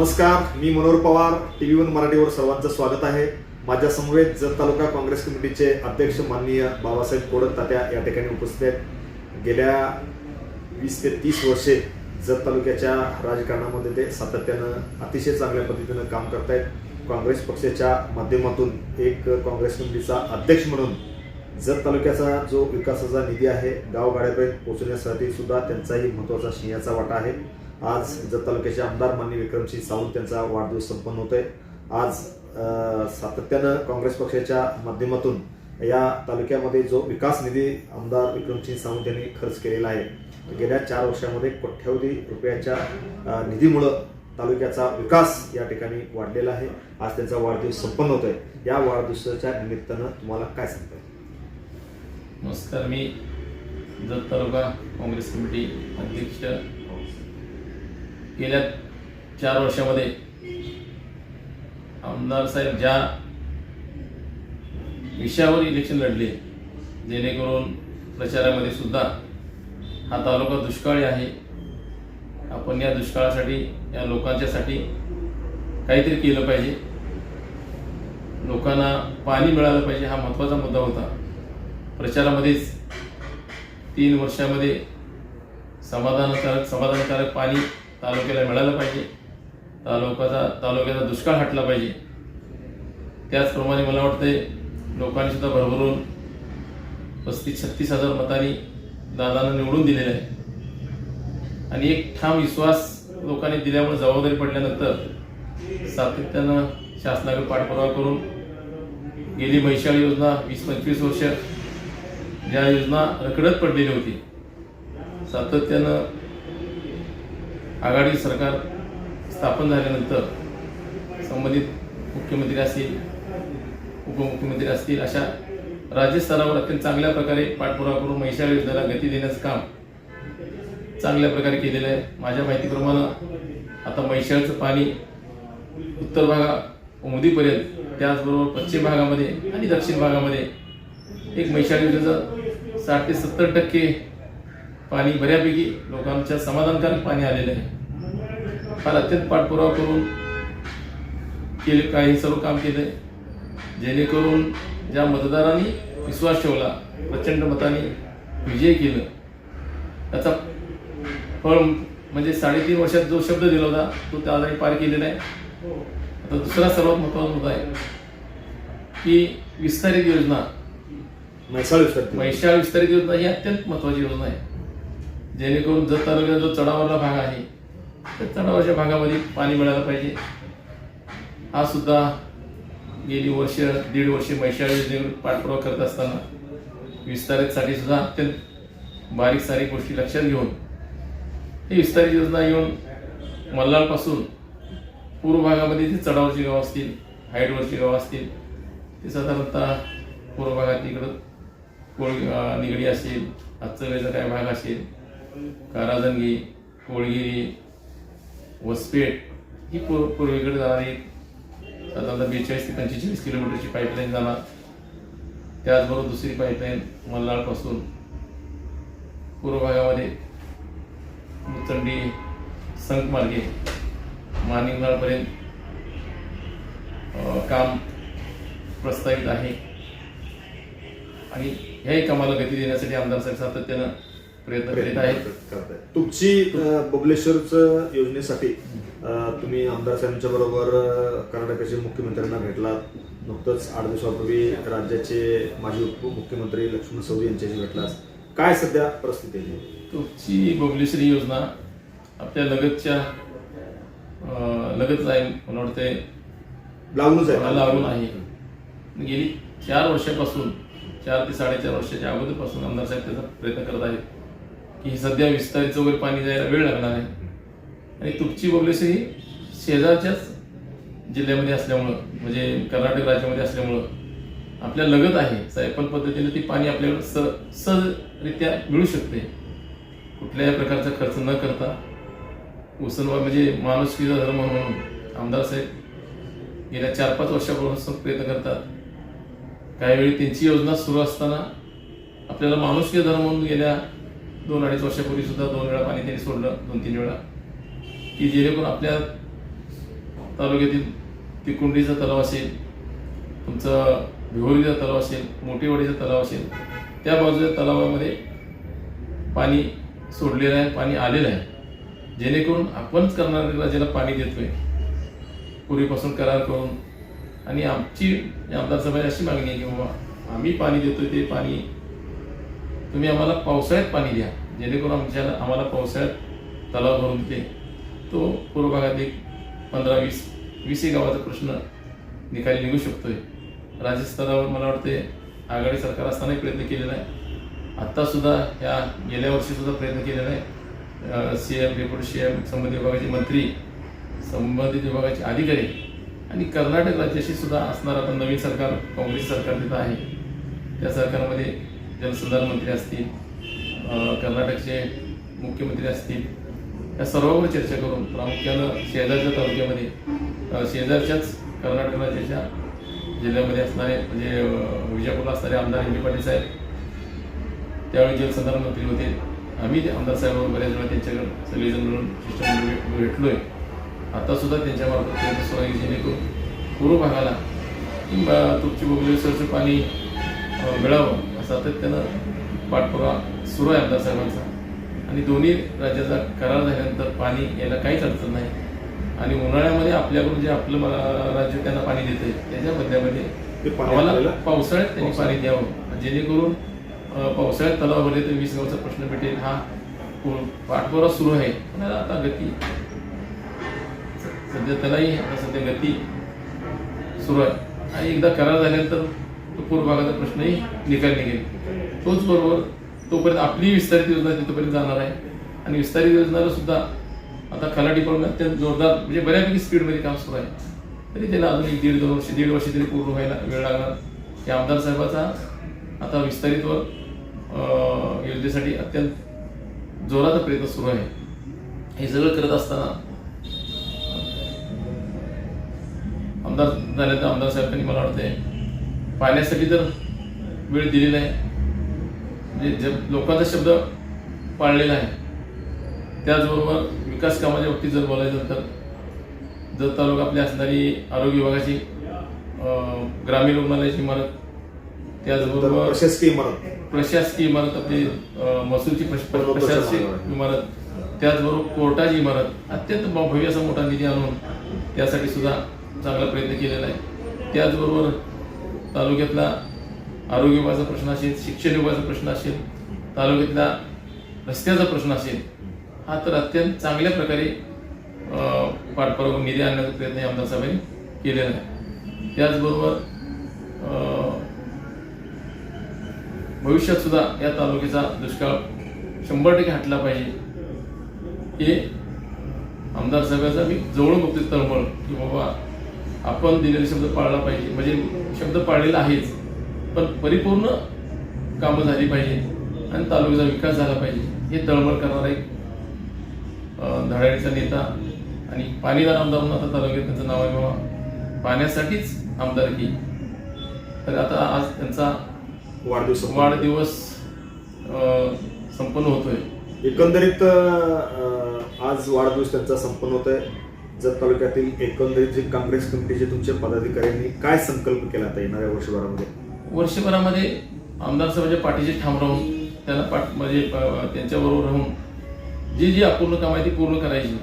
नमस्कार मी Manohar Pawar T V one मराठीवर सर्वांचं स्वागत आहे. माझ्या समवेत जत तालुका काँग्रेस कमिटीचे अध्यक्ष माननीय बाबासाहेब कोडक तात्या या ठिकाणी उपस्थित आहेत. गेल्या वीस ते तीस वर्षे जत तालुक्याच्या राजकारणामध्ये ते सातत्यानं अतिशय चांगल्या पद्धतीनं काम करतायत. काँग्रेस पक्षाच्या माध्यमातून एक काँग्रेस कमिटीचा अध्यक्ष म्हणून जत तालुक्याचा जो विकासाचा निधी आहे गावगाड्यापर्यंत पोहोचण्यासाठी सुद्धा त्यांचाही महत्त्वाचा शिंयाचा वाटा आहे. आज जत तालुक्याचे आमदार माननीय विक्रमसिंह सावंत यांचा वाढदिवस संपन्न होत आहे आज सातत्यानं काँग्रेस पक्षाच्या माध्यमातून या तालुक्यामध्ये जो विकास निधी आमदार विक्रमसिंह सावंत यांनी खर्च केलेला आहे गेल्या चार वर्षामध्ये कोट्यावधी रुपयाच्या निधीमुळं तालुक्याचा विकास या ठिकाणी वाढलेला आहे. आज त्यांचा वाढदिवस संपन्न होत आहे या वाढदिवसाच्या निमित्तानं तुम्हाला काय सांगता येईल? नमस्कार मी जत तालुका काँग्रेस कमिटी अध्यक्ष गेल्या चार वर्षामध्ये आमदार साहेब ज्या विषयावर इलेक्शन लढले जेणेकरून प्रचारामध्ये सुद्धा हा तालुका दुष्काळी आहे. आपण या दुष्काळासाठी या लोकांच्यासाठी काहीतरी केलं पाहिजे. लोकांना पाणी मिळालं पाहिजे हा महत्त्वाचा मुद्दा होता. प्रचारामध्येच तीन वर्षामध्ये समाधानकारक समाधानकारक पाणी तालुक्याला मिळालं पाहिजे. तालुक्याचा तालुक्याचा दुष्काळ हटला पाहिजे. त्याचप्रमाणे मला वाटते लोकांनी सुद्धा भरभरून पस्तीस छत्तीस हजार मतांनी दादांना निवडून दिलेलं आहे. आणि एक ठाम विश्वास लोकांनी दिल्यामुळे जबाबदारी पडल्यानंतर सातत्यानं शासनाकडे पाठपुरावा करून गेली मैशाळ योजना वीस पंचवीस वर्ष ज्या योजना रखडत पडलेली होती. सातत्यानं आघाडी सरकार स्थापन झाल्यानंतर संबंधित मुख्यमंत्री असतील उपमुख्यमंत्री असतील अशा राज्यस्तरावर अत्यंत चांगल्या प्रकारे पाठपुरावा करून मैशाळ योजनेला गती देण्याचं काम चांगल्या प्रकारे केलेलं आहे. माझ्या माहितीप्रमाणे आता मैशाळचं पाणी उत्तर भागा उमदीपर्यंत त्याचबरोबर पश्चिम भागामध्ये आणि दक्षिण भागामध्ये एक मैशाळ योजनेचं साठ ते सत्तर टक्के पाणी बऱ्यापैकी लोकांच्या समाधानकारक पाणी आलेलं आहे. फार अत्यंत पाठपुरावा करून केले काही सर्व काम केलं जेणेकरून ज्या मतदारांनी विश्वास ठेवला प्रचंड मताने विजय केलं त्याचा फळ म्हणजे साडेतीन वर्षात जो शब्द दिला होता तो त्या आधारे पार केलेला आहे. आता दुसरा सर्वात महत्त्वाचा मुद्दा आहे की विस्तारित योजना म्हैसाळ मैशाळ विस्तारित योजना ही अत्यंत महत्वाची योजना आहे. जेणेकरून जत तालुक्याचा जो चढावरला भाग आहे त्या चढावरच्या भागामध्ये पाणी मिळालं पाहिजे. हा सुद्धा गेली वर्ष दीड वर्षे मैशाळ योजनेवर पाठपुरावा करत असताना विस्तारितसाठी सुद्धा अत्यंत बारीक सारीक गोष्टी लक्षात घेऊन ही विस्तारित योजना येऊन मल्हारपासून पूर्व भागामध्ये जे चढावरची गावं असतील हाईटवरची गावं असतील ते साधारणतः पूर्व भागात इकडं कोळ निगडी असेल हातचवेचा काय भाग असेल काराजंगी कोळगिरी वसपेट ही पूर्व पूर्वेकडे जाणारी साधारणतः बेचाळीस ते पंचेचाळीस किलोमीटरची पाईपलाईन जाणार. त्याचबरोबर दुसरी पाईपलाईन मल्हारपासून पूर्व भागामध्ये मुतंडी संकमार्गे मानिंगनाळपर्यंत काम प्रस्तावित आहे. आणि ह्याही कामाला गती देण्यासाठी आमदार साहेब सातत्यानं प्रयत्न करीत आहेत करताय. तुमची बबलेश्वरचं योजनेसाठी तुम्ही आमदार साहेबांच्या बरोबर कर्नाटकाचे मुख्यमंत्र्यांना भेटलात. नुकतंच आठ दिवसापूर्वी राज्याचे माजी उपमुख्यमंत्री लक्ष्मण सवदी यांच्याशी भेटलास काय सध्या परिस्थिती आहे? तुमची बबलेश्वरी योजना आपल्या लगतच्या अं, लगतच आहे मला वाटते लागूनच आहे. लागून आहे गेली चार वर्षापासून चार ते साडेचार वर्षाच्या अगोदरपासून आमदार साहेब त्याचा प्रयत्न करत आहेत. की सध्या विस्तारित वगैरे पाणी जायला वेळ लागणार आहे. आणि तुपची बबलेश्वरी ही शेजारच्याच जिल्ह्यामध्ये असल्यामुळं म्हणजे कर्नाटक राज्यामध्ये असल्यामुळं आपल्या लगत आहे. सायपल पद्धतीने ती पाणी आपल्याकडे स सहजरित्या मिळू शकते. कुठल्याही प्रकारचा खर्च न करता उसनवा म्हणजे माणुसकीचा धर्म म्हणून आमदार साहेब गेल्या चार पाच वर्षापासून प्रयत्न करतात. काही वेळी त्यांची योजना सुरू असताना आपल्याला माणुसकी धर्म म्हणून गेल्या दोन अडीच वर्षापूर्वी सुद्धा दोन वेळा पाणी त्यांनी सोडलं दोन तीन वेळा. की जेणेकरून आपल्या तालुक्यातील तिकुंडीचा तलाव असेल तुमचं भिवरीचा तलाव असेल मोठेवाडीचा तलाव असेल त्या बाजूच्या तलावामध्ये पाणी सोडलेलं आहे पाणी आलेलं आहे. जेणेकरून आपणच करणाऱ्याला ज्याला पाणी देतोय. पूर्वीपासून करार करून. आणि आमची आमदार सभा अशी मागणी आहे की बाबा आम्ही पाणी देतोय ते पाणी. तुम्ही आम्हाला पावसाळ्यात पाणी द्या. जेणेकरून आमच्याला आम्हाला पावसाळ्यात तलाव भरून दे. तो पूर्व भागात एक पंधरा वीस वीस एक गावाचा प्रश्न निकाली निघू शकतोय. राज्य स्तरावर मला वाटते आघाडी सरकार असतानाही प्रयत्न केलेला आहे. आत्तासुद्धा ह्या गेल्या वर्षीसुद्धा प्रयत्न केलेला आहे. C M deputy C M संबंधित विभागाचे मंत्री संबंधित विभागाचे अधिकारी आणि कर्नाटक राज्याशी सुद्धा असणार आता नवीन सरकार काँग्रेस सरकार तिथं आहे. त्या सरकारमध्ये जलसंधारण मंत्री असतील कर्नाटकचे मुख्यमंत्री असतील या सर्वांवर चर्चा करून प्रामुख्यानं शेजारच्या तालुक्यामध्ये शेजारच्याच कर्नाटक राज्याच्या जिल्ह्यामध्ये असणारे म्हणजे विजयपूरला विजापूरला असणारे आमदार एम पाटील साहेब त्यावेळी जलसंधारण मंत्री होते. आम्ही आमदार साहेबांवर बऱ्याच वेळा त्यांच्याकडे सगळेजण मिळून शिष्टमंडळ भे- भेटलोय. आतासुद्धा त्यांच्यामार्फत प्रयत्न जेणेकरून पूर्व भागाला किंवा तुमची भुवनेश्वरचं पाणी मिळावं मिळावं आता सातत्यानं पाठपुरावा सुरू आहे आमदार साहेबांचा. आणि दोन्ही राज्याचा करार झाल्यानंतर पाणी यायला काहीच अडचण नाही. आणि उन्हाळ्यामध्ये आपल्याकडून जे आपलं राज्य त्यांना पाणी देते त्याच्या बदल्यामध्ये आम्हाला पावसाळ्यात त्यांनी पाणी द्यावं. जेणेकरून पावसाळ्यात तलाव भरले तर वीस गावचा प्रश्न भेटेल हा पु- पाठपुरावा सुरू आहे. पण याला आता गती सध्या त्यालाही आता सध्या गती सुरू आहे. आणि एकदा करार झाल्यानंतर तो पूर्व भागाचा प्रश्नही निकाल निघेल. तोच बरोबर तोपर्यंत आपली विस्तारित योजना तिथपर्यंत जाणार आहे. आणि विस्तारित योजनाला सुद्धा आता खला डिपार्टमेंट अत्यंत जोरदार म्हणजे बऱ्यापैकी स्पीडमध्ये काम सुरू आहे. तरी त्याला अजून एक दीड दोन वर्ष दीड वर्ष तरी पूर्ण व्हायला वेळ लागणार. की आमदार साहेबाचा आता विस्तारित व योजनेसाठी अत्यंत जोराचा प्रयत्न सुरू आहे. हे सगळं करत असताना आमदार झाल्यानंतर आमदार साहेबांनी मला वाटते पाहण्यासाठी तर वेळ दिलेला आहे. म्हणजे जे लोकांचा शब्द पाळलेला आहे त्याचबरोबर विकास कामाच्या बाबतीत जर बोलायचं तर जत तालुका आपली असणारी आरोग्य विभागाची ग्रामीण रुग्णालयाची इमारत त्याचबरोबर प्रशासकीय इमारत. प्रशासकीय इमारत आपली महसूलची प्रशासकीय इमारत त्याचबरोबर कोर्टाची इमारत अत्यंत भव्य असा मोठा निधी आणून त्यासाठी सुद्धा चांगला प्रयत्न केलेला आहे. त्याचबरोबर तालुक्यातला आरोग्य विभागाचा प्रश्न असेल शिक्षण विभागाचा प्रश्न असेल तालुक्यातला रस्त्याचा प्रश्न असेल हा तर अत्यंत चांगल्या प्रकारे अं, पाठपुरावा निधी आणण्याचा प्रयत्न आमदार साहेबांनी केलेला आहे. त्याचबरोबर अं, भविष्यात सुद्धा या तालुक्याचा दुष्काळ शंभर टक्के हटला पाहिजे हे आमदार साहेबांचा मी जवळून बघतो तळमळ की बाबा आपण दिलेले शब्द पाळला पाहिजे. म्हणजे शब्द पाळलेला आहेच. पण परिपूर्ण कामं झाली पाहिजे आणि तालुक्याचा विकास झाला पाहिजे हे तळमळ करणारा एक धडाडीचा नेता आणि पाणीदार आमदार म्हणून आता तालुक्यात त्यांचं नाव आहे बाबा. पाण्यासाठीच आमदारकी तर आता आज त्यांचा वाढदिवस वाढदिवस संपन्न होतोय. एकंदरीत आज वाढदिवस त्यांचा संपन्न होत आहे जत तालुक्यातील एकंदरीत जे काँग्रेस कमिटीचे तुमच्या पदाधिकाऱ्यांनी काय संकल्प केला आता येणाऱ्या वर्षभरामध्ये? वर्षभरामध्ये आमदार साहेबांच्या म्हणजे पाठीशी ठाम राहून त्यांना पाठ म्हणजे त्यांच्याबरोबर राहून जी जी अपूर्ण कामं आहे ती पूर्ण करायची.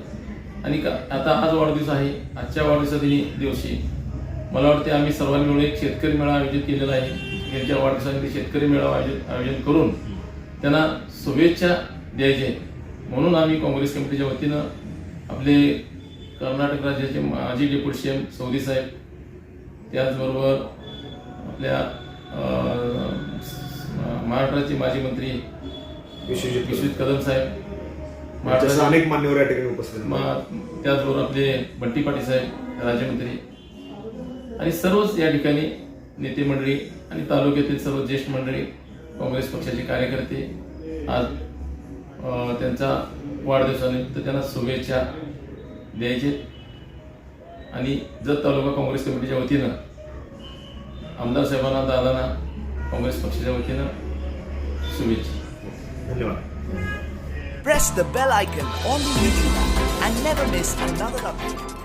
आणि का आता आज वाढदिवस आहे. आजच्या वाढदिवसा दिवशी मला वाटते आम्ही सर्वांनी मिळून एक शेतकरी मेळा आयोजित केलेला आहे. त्यांच्या वाढदिवसानिमित्त शेतकरी मेळावा आयोजित आयोजन करून त्यांना शुभेच्छा द्यायचे. म्हणून आम्ही काँग्रेस कमिटीच्या वतीनं आपले कर्नाटक राज्याचे माजी डेप्युटी सी एम सौदी साहेब त्याचबरोबर आपल्या महाराष्ट्राचे माजी मंत्री विश्वजित विश्वित कदम साहेब. महाराष्ट्राचे अनेक मान्यवर या ठिकाणी उपस्थित त्याचबरोबर आपले बंटी पाटील साहेब राज्यमंत्री. आणि सर्वच या ठिकाणी नेते मंडळी आणि तालुक्यातील सर्व ज्येष्ठ मंडळी काँग्रेस पक्षाचे कार्यकर्ते आज त्यांचा वाढदिवसानिमित्त त्यांना शुभेच्छा द्यायचे. आणि जत तालुका काँग्रेस कमिटीच्या वतीनं आमदार साहेबांना दादांना काँग्रेस पक्षाच्या वतीनं शुभेच्छा धन्यवाद Press the bell icon on the YouTube app and never miss another update.